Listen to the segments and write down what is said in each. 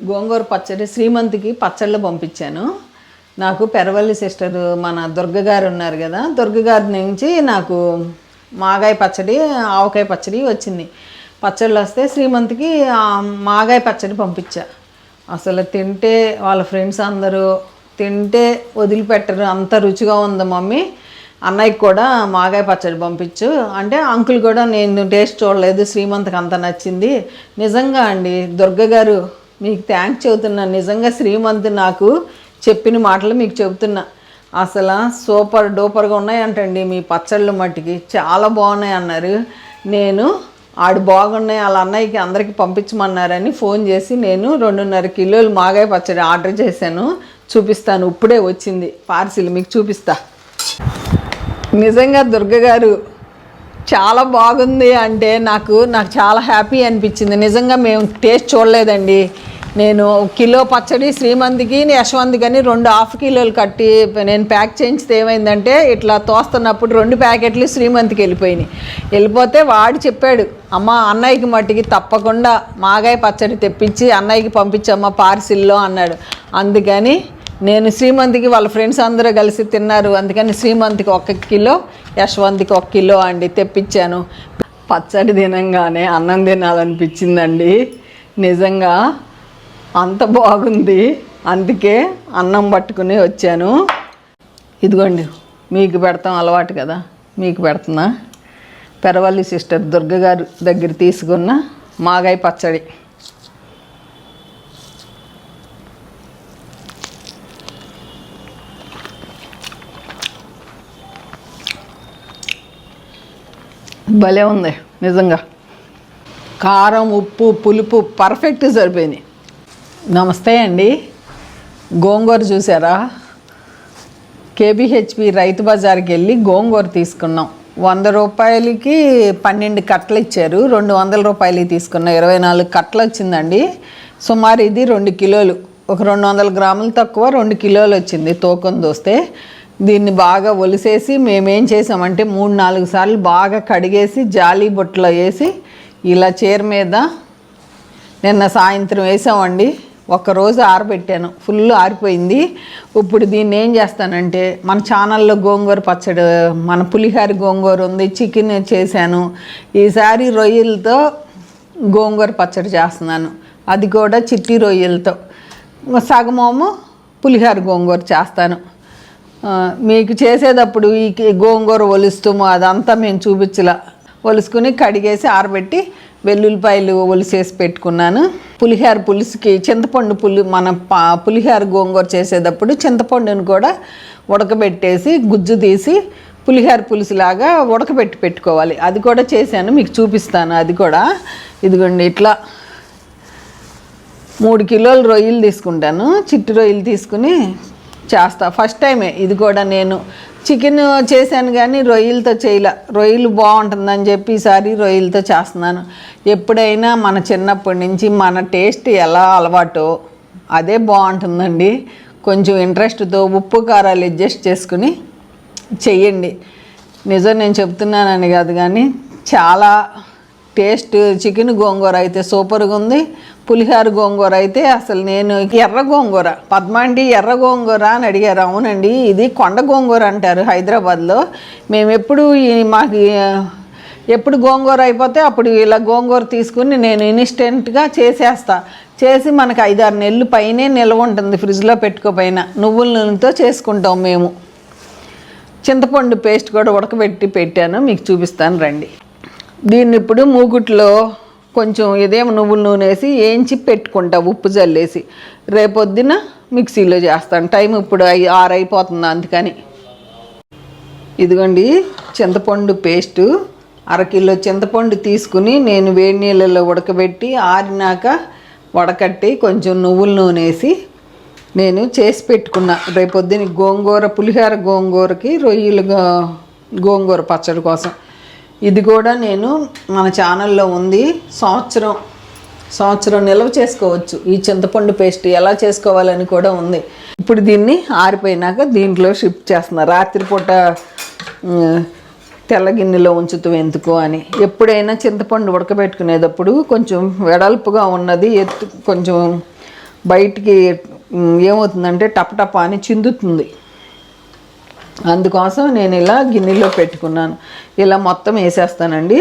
గోంగూర పచ్చడి శ్రీమంతికి పచ్చళ్ళు పంపించాను. నాకు పెరవల్లి సిస్టర్ మన దుర్గ గారు ఉన్నారు కదా దుర్గ గారి నుంచి నాకు మాగాయ పచ్చడి ఆవకాయ పచ్చడి వచ్చింది. పచ్చళ్ళు వస్తే శ్రీమంతికి మాగాయ పచ్చడి పంపించా. అసలు తింటే వాళ్ళ ఫ్రెండ్స్ అందరూ తింటే వదిలిపెట్టరు అంత రుచిగా ఉంది మమ్మీ. అన్నయ్యకి కూడా మాగాయ పచ్చడి పంపించు. అంటే అంకుల్ కూడా నేను టేస్ట్ చూడలేదు శ్రీమంత్కి అంత నచ్చింది. నిజంగా అండి దుర్గ గారు మీకు థ్యాంక్స్ చెబుతున్నా. నిజంగా శ్రీమంత్ నాకు చెప్పిన మాటలు మీకు చెబుతున్నా. అసలు సూపర్ డూపర్గా ఉన్నాయంటండి మీ పచ్చళ్ళు మట్టికి. చాలా బాగున్నాయి అన్నారు. నేను ఆడు బాగున్నాయి వాళ్ళ అన్నయ్యకి అందరికీ పంపించమన్నారని ఫోన్ చేసి నేను రెండున్నర కిలోలు మాగాయ పచ్చడి ఆర్డర్ చేశాను. చూపిస్తాను. ఇప్పుడే వచ్చింది. పార్సిల్ మీకు చూపిస్తా. నిజంగా దుర్గ గారు చాలా బాగుంది అంటే నాకు నాకు చాలా హ్యాపీ అనిపించింది. నిజంగా మేము టేస్ట్ చూడలేదండి. నేను కిలో పచ్చడి శ్రీమంతికి యశ్వంత్కి కానీ రెండు హాఫ్ కిలోలు కట్టి నేను ప్యాక్ చేయించితే ఏమైందంటే ఇట్లా తోస్తున్నప్పుడు రెండు ప్యాకెట్లు శ్రీమంతికి వెళ్ళిపోయినాయి. వెళ్ళిపోతే వాడు చెప్పాడు అమ్మ అన్నయ్యకి మట్టికి తప్పకుండా మాగాయ పచ్చడి తెప్పించి అన్నయ్యకి పంపించమ్మ పార్సిల్లో అన్నాడు. అందుకని నేను శ్రీమంతికి వాళ్ళ ఫ్రెండ్స్ అందరూ కలిసి తిన్నారు. అందుకని శ్రీమంతికి ఒక కిలో యశ్వంత్కి ఒక కిలో అండి తెప్పించాను. పచ్చడి తినంగానే అన్నం తినాలనిపించిందండి. నిజంగా అంత బాగుంది. అందుకే అన్నం పట్టుకుని వచ్చాను. ఇదిగోండి మీకు పెడతాం అలవాటు కదా. మీకు పెడుతున్నా. పెరవల్లి సిస్టర్ దుర్గ గారు దగ్గర తీసుకున్న మాగాయ పచ్చడి. భలే ఉంది నిజంగా. కారం ఉప్పు పులుపు పర్ఫెక్ట్ సరిపోయినాయి. నమస్తే అండి. గోంగూర చూసారా? కేబిహెచ్పి రైతు బజార్కి వెళ్ళి గోంగూర తీసుకున్నాం. వంద రూపాయలకి పన్నెండు కట్టలు ఇచ్చారు. రెండు వందల రూపాయలకి తీసుకున్నాం ఇరవై నాలుగు కట్టలు వచ్చిందండి. సుమారు ఇది రెండు కిలోలు. ఒక రెండు వందల గ్రాములు తక్కువ రెండు కిలోలు వచ్చింది తూకం దోస్తే. దీన్ని బాగా ఒలిసేసి మేమేం చేసామంటే మూడు నాలుగు సార్లు బాగా కడిగేసి జాలీ బుట్టలో వేసి ఇలా చీర మీద నిన్న సాయంత్రం వేసామండి. రోజు ఆరబెట్టాను. ఫుల్ ఆరిపోయింది. ఇప్పుడు దీన్ని ఏం చేస్తానంటే మన ఛానల్లో గోంగూర పచ్చడి మన పులిహార గోంగూర ఉంది చికెన్ చేశాను. ఈసారి రొయ్యలతో గోంగూర పచ్చడి చేస్తున్నాను. అది కూడా చిట్టి రొయ్యలతో. సగమోము పులిహార గోంగూర చేస్తాను. మీకు చేసేటప్పుడు ఈ గోంగూర ఒలుస్తాము అదంతా మేము చూపించలా. ఒలుసుకుని కడిగేసి ఆరబెట్టి వెల్లుల్లిపాయలు ఒలిసేసి పెట్టుకున్నాను. పులిహార పులుసుకి చింతపండు పులి మన పా పులిహార గోంగూర చేసేటప్పుడు చింతపండుని కూడా ఉడకబెట్టేసి గుజ్జు తీసి పులిహార పులుసులాగా ఉడకబెట్టి పెట్టుకోవాలి. అది కూడా చేశాను మీకు చూపిస్తాను అది కూడా. ఇదిగోండి ఇట్లా. మూడు కిలోలు రొయ్యలు తీసుకుంటాను. చిట్టి రొయ్యలు తీసుకుని చేస్తా. ఫస్ట్ టైమే ఇది కూడా నేను. చికెన్ చేశాను కానీ రొయ్యలతో చేయలే. రొయ్యలు బాగుంటుందని చెప్పి ఈసారి రొయ్యలతో చేస్తున్నాను. ఎప్పుడైనా మన చిన్నప్పటి నుంచి మన టేస్ట్ ఎలా అలవాటో అదే బాగుంటుందండి. కొంచెం ఇంట్రెస్ట్తో ఉప్పు కారాలు అడ్జస్ట్ చేసుకుని చెయ్యండి. నిజం నేను చెప్తున్నానని కాదు కానీ చాలా టేస్ట్. చికెన్ గోంగూర అయితే సూపర్గా ఉంది. పులిహార గోంగూర అయితే అసలు నేను ఎర్ర గోంగూర పద్మాండి ఎర్ర గోంగూర అని అడిగారు. అవునండి ఇది కొండ గోంగూర అంటారు హైదరాబాద్లో. మేము ఎప్పుడు ఈ మాకు ఎప్పుడు గోంగూర అయిపోతే అప్పుడు ఇలా గోంగూర తీసుకుని నేను ఇన్స్టెంట్గా చేసేస్తా. చేసి మనకు ఐదారు నెలలు పైనే నిల్వ ఉంటుంది ఫ్రిడ్జ్లో పెట్టుకోపోయినా. నువ్వుల నూనెతో చేసుకుంటాం మేము. చింతపండు పేస్ట్ కూడా ఉడకబెట్టి పెట్టాను. మీకు చూపిస్తాను రండి. దీన్ని ఇప్పుడు మూగుట్లో కొంచెం ఇదేమో నువ్వుల నూనె వేసి వేయించి పెట్టుకుంటా ఉప్పు జల్లేసి. రేపొద్దున మిక్సీలో చేస్తాను. టైం ఇప్పుడు అయి ఆరు అయిపోతుంది అందుకని. ఇదిగోండి చింతపండు పేస్టు. అరకిలో చింతపండు తీసుకుని నేను వేడి నీళ్ళలో ఉడకబెట్టి ఆరినాక వడకట్టి కొంచెం నువ్వుల నూనె వేసి నేను చేసి పెట్టుకున్నా. రేపొద్దున గోంగూర పులిహోర గోంగూరకి రొయ్యలు గోంగూర పచ్చడి కోసం. ఇది కూడా నేను మన ఛానల్లో ఉంది. సంవత్సరం సంవత్సరం నిల్వ చేసుకోవచ్చు. ఈ చింతపండు పేస్ట్ ఎలా చేసుకోవాలని కూడా ఉంది. ఇప్పుడు దీన్ని ఆరిపోయినాక దీంట్లో షిఫ్ట్ చేస్తున్నా. రాత్రిపూట తెల్ల గిన్నెలో ఉంచుతూ ఎందుకు అని. ఎప్పుడైనా చింతపండు ఉడకబెట్టుకునేటప్పుడు కొంచెం వెడల్పుగా ఉన్నది ఎత్తు కొంచెం బయటికి ఏమవుతుందంటే టపటప అని చిందుతుంది. అందుకోసం నేను ఇలా గిన్నెలో పెట్టుకున్నాను. ఇలా మొత్తం వేసేస్తానండి.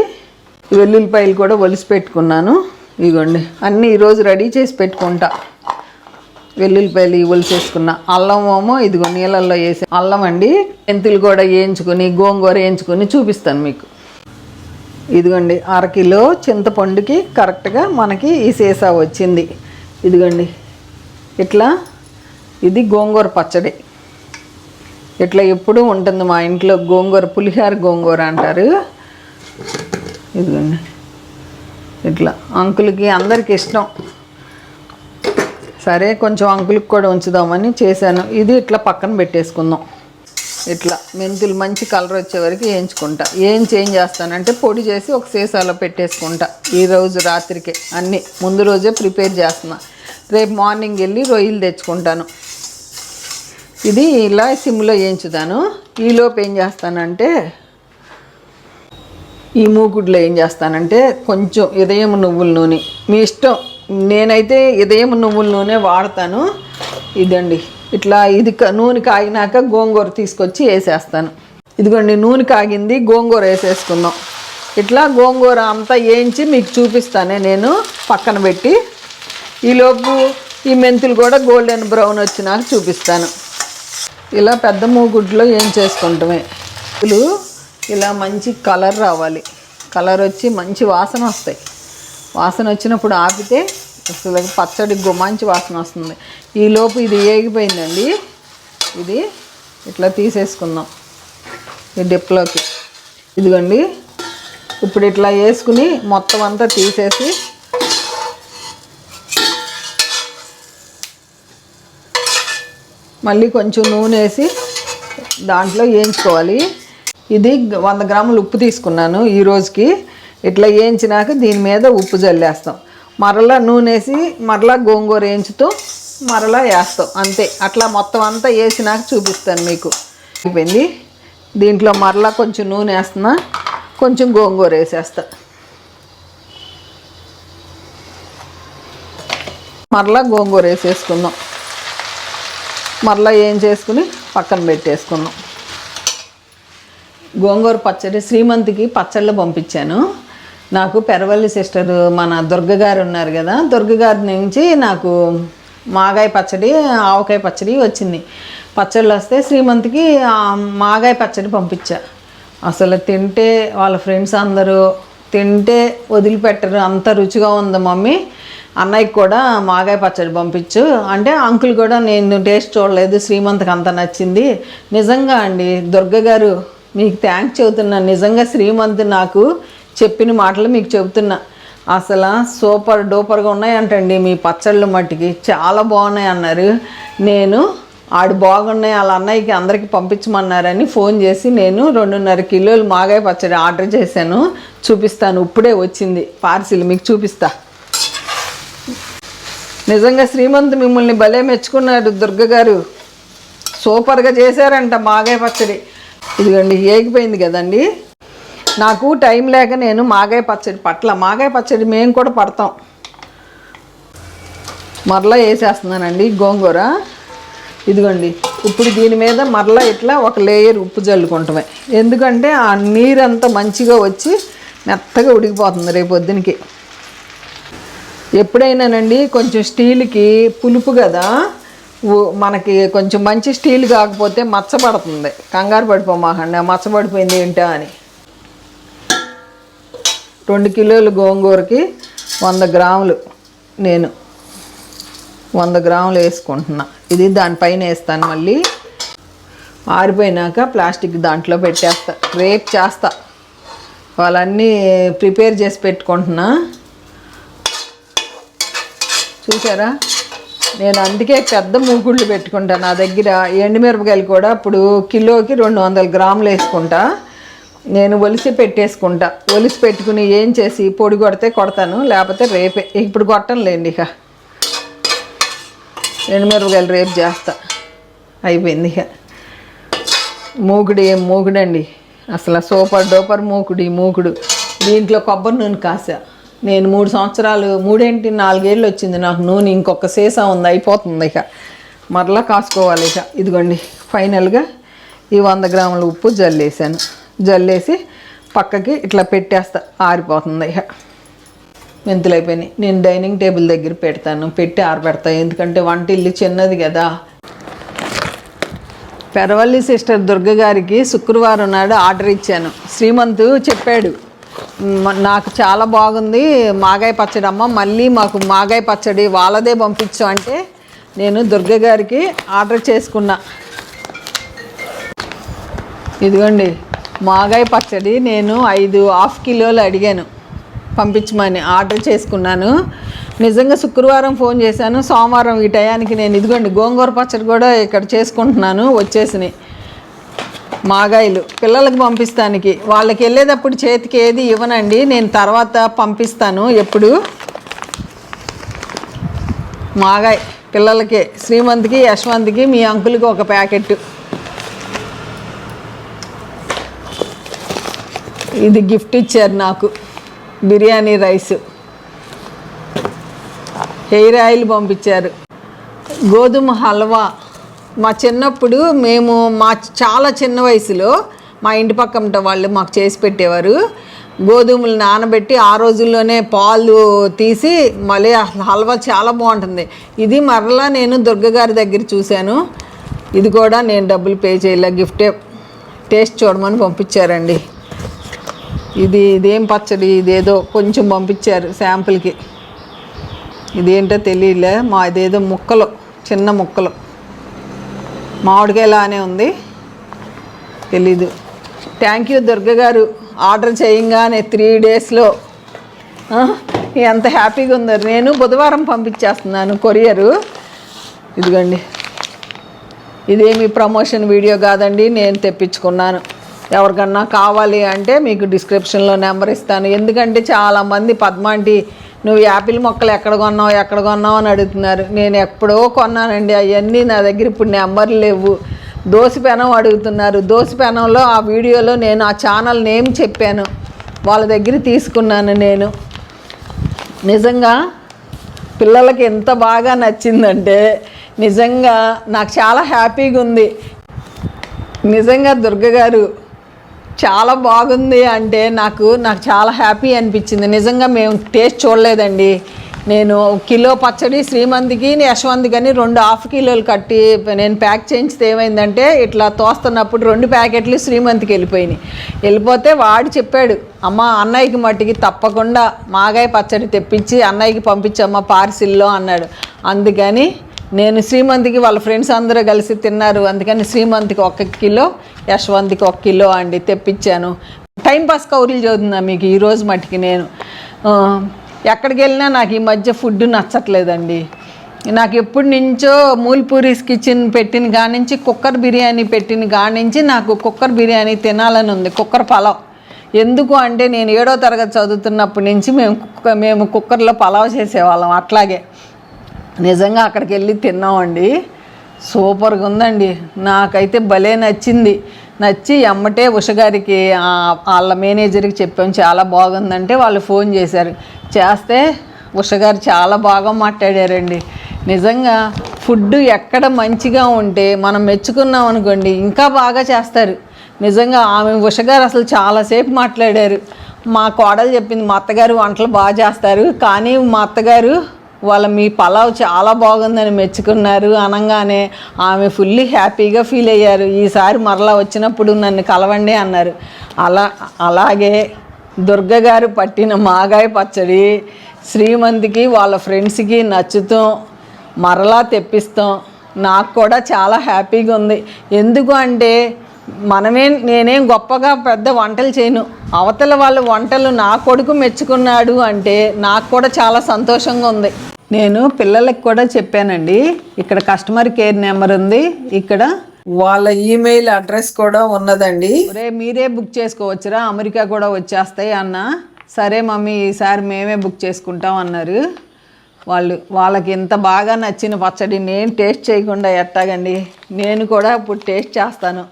వెల్లుల్లిపాయలు కూడా ఒలిసి పెట్టుకున్నాను. ఇదిగోండి అన్నీ ఈరోజు రెడీ చేసి పెట్టుకుంటా. వెల్లుల్లిపాయలు ఇవి ఒలిసేసుకున్న. అల్లం ఏమో ఇదిగో నీళ్ళల్లో వేసి అల్లం అండి. మెంతులు కూడా వేయించుకుని గోంగూర వేయించుకొని చూపిస్తాను మీకు. ఇదిగోండి అరకిలో చింతపండుకి కరెక్ట్గా మనకి ఈ సీసా వచ్చింది. ఇదిగోండి ఇట్లా ఇది గోంగూర పచ్చడి. ఇట్లా ఎప్పుడూ ఉంటుంది మా ఇంట్లో గోంగూర పులిహార గోంగూర అంటారు. ఇదిగోండి. ఇట్లా అంకులకి అందరికి ఇష్టం. సరే కొంచెం అంకులకి కూడా ఉంచుదామని చేశాను. ఇది ఇట్లా పక్కన పెట్టేసుకుందాం. ఇట్లా మెంతులు మంచి కలర్ వచ్చే వరకు వేయించుకుంటా. ఏం చేంజ్ చేస్తానంటే పొడి చేసి ఒక సీసాలో పెట్టేసుకుంటా. ఈ రోజు రాత్రికి అన్నీ. ముందు రోజే ప్రిపేర్ చేస్తున్నా. రేపు మార్నింగ్ వెళ్ళి రొయ్యలు తెచ్చుకుంటాను. ఇది ఇలా సిమ్లో వేయించుతాను. ఈలోపు ఏం చేస్తానంటే ఈ మూకుడులో ఏం చేస్తానంటే కొంచెం ఉదయం నువ్వుల నూనె. మీ ఇష్టం. నేనైతే ఉదయం నువ్వుల నూనె వాడతాను. ఇదండి. ఇట్లా ఇది నూనె కాగినాక గోంగూర తీసుకొచ్చి వేసేస్తాను. ఇదిగోండి నూనె కాగింది గోంగూర వేసేసుకుందాం. ఇట్లా గోంగూర అంతా వేయించి మీకు చూపిస్తానే నేను పక్కన పెట్టి. ఈలోపు ఈ మెంతులు కూడా గోల్డెన్ బ్రౌన్ వచ్చినాక చూపిస్తాను. ఇలా పెద్ద మూగుడ్లో ఏం చేసుకుంటామే? ఇలు ఇలా మంచి కలర్ రావాలి. కలర్ వచ్చి మంచి వాసన వస్తాయి. వాసన వచ్చినప్పుడు ఆపితే అసలు పచ్చడి గుమాంచి వాసన వస్తుంది. ఈలోపు ఇది ఏగిపోయిందండి. ఇది ఇట్లా తీసేసుకుందాం. ఈ డిప్లోకి. ఇదిగోండి. ఇప్పుడు ఇట్లా వేసుకుని మొత్తం అంతా తీసేసి మళ్ళీ కొంచెం నూనె వేసి దాంట్లో వేయించుకోవాలి. ఇది వంద గ్రాములు ఉప్పు తీసుకున్నాను ఈ రోజుకి. ఇట్లా వేయించినాక దీని మీద ఉప్పు జల్లేస్తాం మరలా నూనె వేసి మరలా గోంగూర వేయించుతూ మరలా వేస్తాం. అంతే. అట్లా మొత్తం అంతా వేసినాక చూపిస్తాను మీకు. అయిపోయింది. దీంట్లో మరలా కొంచెం నూనె వేస్తున్నా కొంచెం గోంగూర వేసేస్తా. మరలా గోంగూర వేసేసుకుందాం. మరలా ఏం చేసుకుని పక్కన పెట్టేసుకున్నాం. గోంగూర పచ్చడి శ్రీమంతికి పచ్చళ్ళు పంపించాను. నాకు పెరవల్లి సిస్టర్ మన దుర్గ గారు ఉన్నారు కదా దుర్గ గారి నుంచి నాకు మాగాయ పచ్చడి ఆవకాయ పచ్చడి వచ్చింది. పచ్చళ్ళు వస్తే శ్రీమంతికి మాగాయ పచ్చడి పంపించా. అసలు తింటే వాళ్ళ ఫ్రెండ్స్ అందరూ తింటే వదిలిపెట్టరు. అంత రుచిగా ఉంది మమ్మీ. అన్నయ్యకి కూడా మాగాయ పచ్చడి పంపించు. అంటే అంకుల్ కూడా నేను టేస్ట్ చూడలేదు. శ్రీమంత్కి అంత నచ్చింది. నిజంగా అండి దుర్గ గారు మీకు థ్యాంక్స్ చెబుతున్నా. నిజంగా శ్రీమంత్ నాకు చెప్పిన మాటలు మీకు చెబుతున్నా. అసలు సూపర్ డూపర్గా ఉన్నాయంటండి మీ పచ్చళ్ళు మట్టికి. చాలా బాగున్నాయి అన్నారు నేను ఆడు బాగున్నాయి వాళ్ళ అన్నయ్యకి అందరికీ పంపించమన్నారని ఫోన్ చేసి నేను రెండున్నర కిలోలు మాగాయ పచ్చడి ఆర్డర్ చేశాను. చూపిస్తాను. ఇప్పుడే వచ్చింది. పార్సిల్ మీకు చూపిస్తా. నిజంగా శ్రీమంత్ మిమ్మల్ని భలే మెచ్చుకున్నాడు దుర్గ గారు. సూపర్గా చేశారంట మాగాయ పచ్చడి. ఇదిగోండి ఏగిపోయింది కదండి. నాకు టైం లేక నేను మాగాయ పచ్చడి పట్ల. మాగాయ పచ్చడి మేము కూడా పడతాం. మరలా వేసేస్తున్నానండి గోంగూర. ఇదిగోండి ఇప్పుడు దీని మీద మరలా ఇట్లా ఒక లేయర్ ఉప్పు జల్లుకుంటామే. ఎందుకంటే ఆ నీరంతా మంచిగా వచ్చి మెత్తగా ఉడికిపోతుంది రేపు పొద్దునకి. ఎప్పుడైనానండి కొంచెం స్టీల్కి పులుపు కదా మనకి కొంచెం మంచి స్టీల్ కాకపోతే మచ్చపడుతుంది కంగారు పడిపోమాకండి ఆ మచ్చపడిపోయింది ఏంటా అని. రెండు కిలోలు గోంగూరకి వంద గ్రాములు నేను వంద గ్రాములు వేసుకుంటున్నా. ఇది దానిపైన వేస్తాను మళ్ళీ. ఆరిపోయినాక ప్లాస్టిక్ దాంట్లో పెట్టేస్తా. రేపు చేస్తా. వాళ్ళన్నీ ప్రిపేర్ చేసి పెట్టుకుంటున్నా. చూసారా? నేను అందుకే పెద్ద మూకుళ్ళు పెట్టుకుంటా. నా దగ్గర ఎండుమిరపకాయలు కూడా ఇప్పుడు కిలోకి రెండు వందల గ్రాములు వేసుకుంటా. నేను ఒలిసి పెట్టేసుకుంటా. ఒలిసి పెట్టుకుని ఏం చేసి పొడి కొడితే కొడతాను. లేకపోతే రేపే. ఇప్పుడు కొట్టనులేండి ఇక. ఎండుమిరపకాయలు రేపు చేస్తా. అయిపోయింది ఇక. మూకుడు ఏం మూకుడండి. అసలు సూపర్ డూపర్ మూకుడు మూకుడు. దీంట్లో కొబ్బరి నూనె కాసా నేను మూడు సంవత్సరాలు మూడేంటి నాలుగేళ్ళు వచ్చింది నాకు నూనె ఇంకొక సీసా ఉంది అయిపోతుంది ఇక. మరలా కాసుకోవాలి ఇక. ఇదిగోండి ఫైనల్గా ఈ వంద గ్రాముల ఉప్పు జల్లేసాను. జల్లేసి పక్కకి ఇట్లా పెట్టేస్తా. ఆరిపోతుంది ఇక. మెంతులు అయిపోయినాయి. నేను డైనింగ్ టేబుల్ దగ్గర పెడతాను. పెట్టి ఆరబెడతాను ఎందుకంటే వంట ఇల్లు చిన్నది కదా. పెరవల్లి సిస్టర్ దుర్గ గారికి శుక్రవారం నాడు ఆర్డర్ ఇచ్చాను. శ్రీమంతు చెప్పాడు. నాకు చాలా బాగుంది. మాగాయ పచ్చడి అమ్మ మళ్ళీ మాకు మాగాయ పచ్చడి వాళ్ళదే పంపించు అంటే నేను దుర్గ గారికి ఆర్డర్ చేసుకున్నా. ఇదిగోండి మాగాయ పచ్చడి నేను ఐదు హాఫ్ కిలోలు అడిగాను. పంపించమని ఆర్డర్ చేసుకున్నాను. నిజంగా శుక్రవారం ఫోన్ చేశాను. సోమవారం ఈ టయానికి నేను ఇదిగోండి గోంగూర పచ్చడి కూడా ఇక్కడ చేసుకుంటున్నాను వచ్చేసినాయి. మాగాయలు పిల్లలకు పంపిస్తానికి. వాళ్ళకి వెళ్ళేటప్పుడు చేతికి ఏది ఇవ్వనండి నేను తర్వాత పంపిస్తాను ఎప్పుడు. మాగాయ్ పిల్లలకి శ్రీమంత్కి యశ్వంత్కి మీ అంకుల్కి ఒక ప్యాకెట్ ఇది గిఫ్ట్ ఇచ్చారు నాకు. బిర్యానీ రైస్. హెయిర్ ఆయిల్ పంపించారు. గోధుమ హల్వా. మా చిన్నప్పుడు మేము మా చాలా చిన్న వయసులో మా ఇంటి పక్కన వాళ్ళు మాకు చేసి పెట్టేవారు. గోధుమలు నానబెట్టి ఆ రోజుల్లోనే పాలు తీసి మళ్ళీ హల్వా చాలా బాగుంటుంది. ఇది మరలా నేను దుర్గగారి దగ్గర చూశాను. ఇది కూడా నేను డబ్బులు పే చేయలే గిఫ్టే. టేస్ట్ చూడమని పంపించారండి. ఇది ఇదేం పచ్చడి? ఇదేదో కొంచెం పంపించారు శాంపుల్కి. ఇదేంటో తెలియలే. మా ఇదేదో ముక్కలు చిన్న ముక్కలు. మామిడికాయలానే ఉంది. తెలీదు. థ్యాంక్ యూ దుర్గ గారు. ఆర్డర్ చేయంగానే త్రీ డేస్లో. ఎంత హ్యాపీగా ఉందో నేను బుధవారం పంపించేస్తున్నాను కొరియరు. ఇదిగోండి. ఇదేమి ప్రమోషన్ వీడియో కాదండి. నేను తెప్పించుకున్నాను. ఎవరికన్నా కావాలి అంటే మీకు డిస్క్రిప్షన్లో నెంబర్ ఇస్తాను. ఎందుకంటే చాలామంది పద్మాంటి నువ్వు యాపిల్ మొక్కలు ఎక్కడ కొన్నావు ఎక్కడ కొన్నావు? అని అడుగుతున్నారు. నేను ఎప్పుడో కొన్నానండి. అవన్నీ నా దగ్గర ఇప్పుడు నెంబర్లు లేవు. దోశ పెనం అడుగుతున్నారు. దోశ పెనంలో ఆ వీడియోలో నేను ఆ ఛానల్ నేమ్ చెప్పాను. వాళ్ళ దగ్గర తీసుకున్నాను నేను. నిజంగా పిల్లలకి ఎంత బాగా నచ్చిందంటే నిజంగా నాకు చాలా హ్యాపీగా ఉంది. నిజంగా దుర్గ గారు చాలా బాగుంది అంటే నాకు నాకు చాలా హ్యాపీ అనిపించింది. నిజంగా మేము టేస్ట్ చూడలేదండి. నేను కిలో పచ్చడి శ్రీమంతికి యశ్వంత్ కానీ రెండు హాఫ్ కిలోలు కట్టి నేను ప్యాక్ చేయించితే ఏమైందంటే ఇట్లా తోస్తున్నప్పుడు రెండు ప్యాకెట్లు శ్రీమంతికి వెళ్ళిపోయినాయి. వెళ్ళిపోతే వాడు చెప్పాడు అమ్మ అన్నయ్యకి మట్టికి తప్పకుండా మాగాయ పచ్చడి తెప్పించి అన్నయ్యకి పంపించమ్మ పార్సిల్లో అన్నాడు. అందుకని నేను శ్రీమంతికి వాళ్ళ ఫ్రెండ్స్ అందరూ కలిసి తిన్నారు. అందుకని శ్రీమంతికి ఒక కిలో యశ్వంత్కి ఒక కిలో అండి తెప్పించాను. టైంపాస్ కౌరులు చదువుతున్నా మీకు ఈరోజు మట్టికి నేను. ఎక్కడికి వెళ్ళినా నాకు ఈ మధ్య ఫుడ్ నచ్చట్లేదండి. నాకు ఎప్పటి నుంచో మూల్పూరీస్ కిచెన్ పెట్టిన కానించి కుక్కర్ బిర్యానీ పెట్టిన కానించి నుంచి నాకు కుక్కర్ బిర్యానీ తినాలని ఉంది. కుక్కర్ పలావ్. ఎందుకు అంటే నేను ఏడో తరగతి చదువుతున్నప్పటి నుంచి మేము కుక్క మేము కుక్కర్లో పలావ్ చేసేవాళ్ళం అట్లాగే. నిజంగా అక్కడికి వెళ్ళి తిన్నామండి. సూపర్గా ఉందండి. నాకైతే భలే నచ్చింది. నచ్చి ఎమ్మటే ఉషగారికి వాళ్ళ మేనేజర్కి చెప్పాం చాలా బాగుందంటే వాళ్ళు ఫోన్ చేశారు. చేస్తే ఉషగారు చాలా బాగా మాట్లాడారండి. నిజంగా ఫుడ్ ఎక్కడ మంచిగా ఉంటే మనం మెచ్చుకున్నాం అనుకోండి ఇంకా బాగా చేస్తారు. నిజంగా ఆమె ఉషగారు అసలు చాలాసేపు మాట్లాడారు. మా కోడలు చెప్పింది మా అత్తగారు వంటలు బాగా చేస్తారు. కానీ మా అత్తగారు వాళ్ళ మీ పలావ్ చాలా బాగుందని మెచ్చుకున్నారు. అనగానే ఆమె ఫుల్లీ హ్యాపీగా ఫీల్ అయ్యారు. ఈసారి మరలా వచ్చినప్పుడు నన్ను కలవండి అన్నారు. అలా అలాగే దుర్గ గారు పట్టిన మాగాయ పచ్చడి శ్రీమంతికి వాళ్ళ ఫ్రెండ్స్కి నచ్చుతాం మరలా తెప్పిస్తాం. నాకు కూడా చాలా హ్యాపీగా ఉంది. ఎందుకు అంటే మనమే నేనేం గొప్పగా పెద్ద వంటలు చేయను. అవతల వాళ్ళ వంటలు నా కొడుకు మెచ్చుకున్నాడు అంటే నాకు కూడా చాలా సంతోషంగా ఉంది. నేను పిల్లలకు కూడా చెప్పానండి. ఇక్కడ కస్టమర్ కేర్ నెంబర్ ఉంది. ఇక్కడ వాళ్ళ ఈమెయిల్ అడ్రస్ కూడా ఉన్నదండి. రే మీరే బుక్ చేసుకోవచ్చురా. అమెరికా కూడా వచ్చేస్తాయి అన్న. సరే మమ్మీ ఈసారి మేమే బుక్ చేసుకుంటాం అన్నారు. వాళ్ళు వాళ్ళకి ఇంత బాగా నచ్చిన పచ్చడి నేను టేస్ట్ చేయకుండా ఎట్టాగండి? నేను కూడా ఇప్పుడు టేస్ట్ చేస్తాను.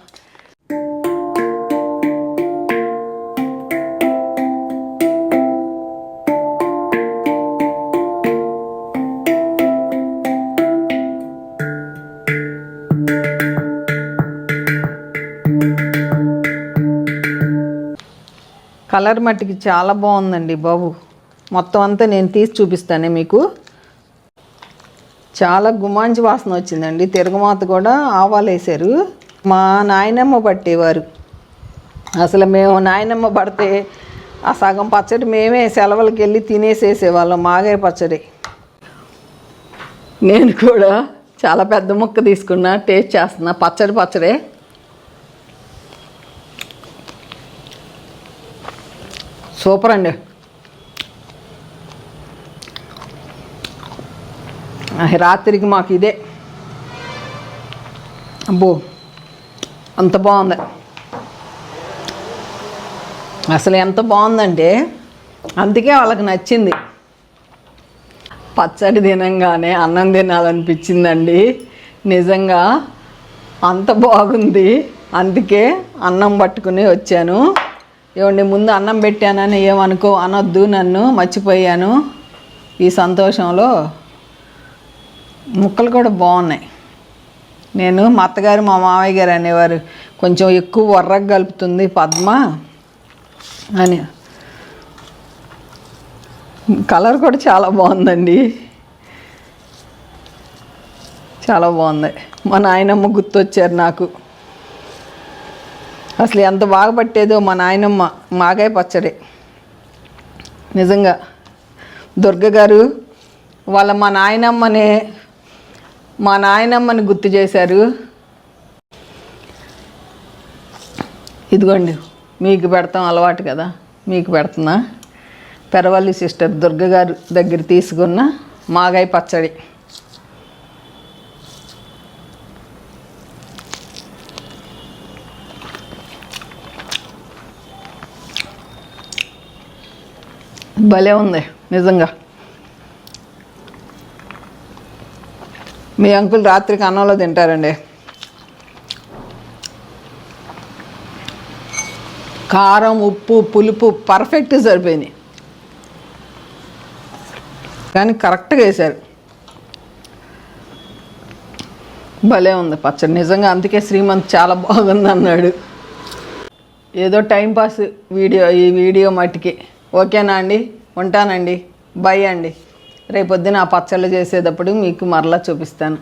కలర్ మట్టికి చాలా బాగుందండి బాబు. మొత్తం అంతా నేను తీసి చూపిస్తానే మీకు. చాలా గుమాంచి వాసన వచ్చిందండి. తిరగమాత కూడా ఆవాలేశారు మా నాయనమ్మ పట్టేవారు. అసలు మేము నాయనమ్మ పడితే ఆ సగం పచ్చడి మేమే సెలవులకి వెళ్ళి తినేసేసేవాళ్ళం మాగాయ పచ్చడి. నేను కూడా చాలా పెద్ద ముక్క తీసుకున్నా టేస్ట్ చేస్తున్నా పచ్చడి పచ్చడే. సూపర్ అండి. రాత్రికి మాకు ఇదే. అబ్బో అంత బాగుంది. అసలు ఎంత బాగుందంటే అందుకే వాళ్ళకి నచ్చింది. పచ్చడి తినంగానే అన్నం తినాలనిపించిందండి. నిజంగా అంత బాగుంది. అందుకే అన్నం పట్టుకుని వచ్చాను. ఏమండి ముందు అన్నం పెట్టానని ఏమనుకో అనొద్దు నన్ను మర్చిపోయాను ఈ సంతోషంలో. ముక్కలు కూడా బాగున్నాయి. నేను మా అత్తగారు మా మామయ్య గారు అనేవారు కొంచెం ఎక్కువ వర్రగా కలుపుతుంది పద్మ అని. కలర్ కూడా చాలా బాగుందండి. చాలా బాగుంది. మా నాయనమ్మ గుర్తొచ్చారు నాకు. అసలు ఎంత బాగా పట్టేదో మా నాయనమ్మ మాగాయ పచ్చడి. నిజంగా. దుర్గ గారు వాళ్ళ మా నాయనమ్మనే మా నాయనమ్మని గుర్తు చేశారు. ఇదిగోండి మీకు పెడతాం అలవాటు కదా మీకు పెడుతున్నా. పెరవల్లి సిస్టర్ దుర్గ గారు దగ్గర తీసుకున్న మాగాయ పచ్చడి. భలే ఉంది నిజంగా. మీ అంకుల్ రాత్రికి అన్నంలో తింటారండి. కారం ఉప్పు పులుపు పర్ఫెక్ట్ సరిపోయింది. కానీ కరెక్ట్గా వేశారు. భలే ఉంది పచ్చడి నిజంగా అందుకే శ్రీమంత్ చాలా బాగుంది అన్నాడు ఏదో టైంపాస్ వీడియో ఈ వీడియో మట్టికి ఓకేనా అండి? ఉంటానండి. బై అండి. రేపొద్దున ఆ పచ్చళ్ళు చేసేటప్పుడు మీకు మరలా చూపిస్తాను.